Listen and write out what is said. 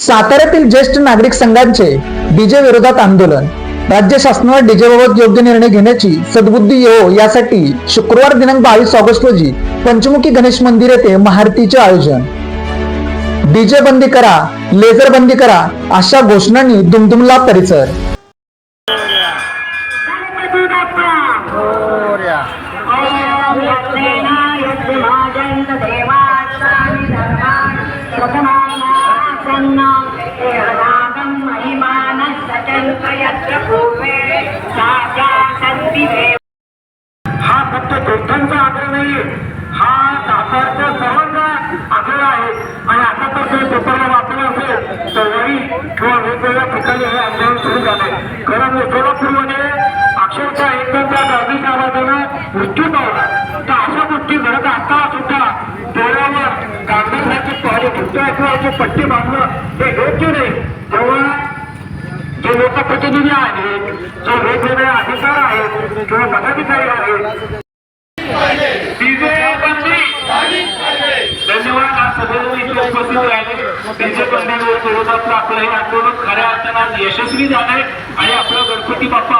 साताऱ्यातील ज्येष्ठ नागरिक संघांचे डीजे विरोधात आंदोलन. राज्य शासनावर डीजे बाबत योग्य निर्णय घेण्याची सद्बुद्धी येवो यासाठी शुक्रवार दिनांक बावीस ऑगस्ट रोजी पंचमुखी गणेश मंदिर येथे महाआरतीचे आयोजन. डीजे बंदी करा लेझर बंदी करा अशा घोषणांनी दुमदुमला परिसर. हा फक्त दोघांचा आग्रह नाहीये हा सातारच्या सर्वांचा आग्रह आहे. आणि आता तर तुम्ही पेपरला वाचलं असेल तर वरी किंवा वेगवेगळ्या ठिकाणी हे आंदोलन सुरू झालंय. कारण म्हणजे सोलापूरमध्ये अक्षरशः एकदा गाडीच्या आवाजानं मृत्यू पावला. तर अशा गोष्टी घडत असताना सुद्धा डोळ्यावर कागदाचे पाहिले फुटल्या किंवा असे बांधणं हे योग्य नाही. जेव्हा प्रतिनिधी आहेत जे वेगवेगळे अधिकार आहेत किंवा पदाधिकारी आहेत. धन्यवाद आज सगळे इथे उपस्थित राहिले. डीजे बंदी विरोधातलं आपलं हे आंदोलन खऱ्या अर्थानं यशस्वी झालंय आणि आपला गणपती बाप्पा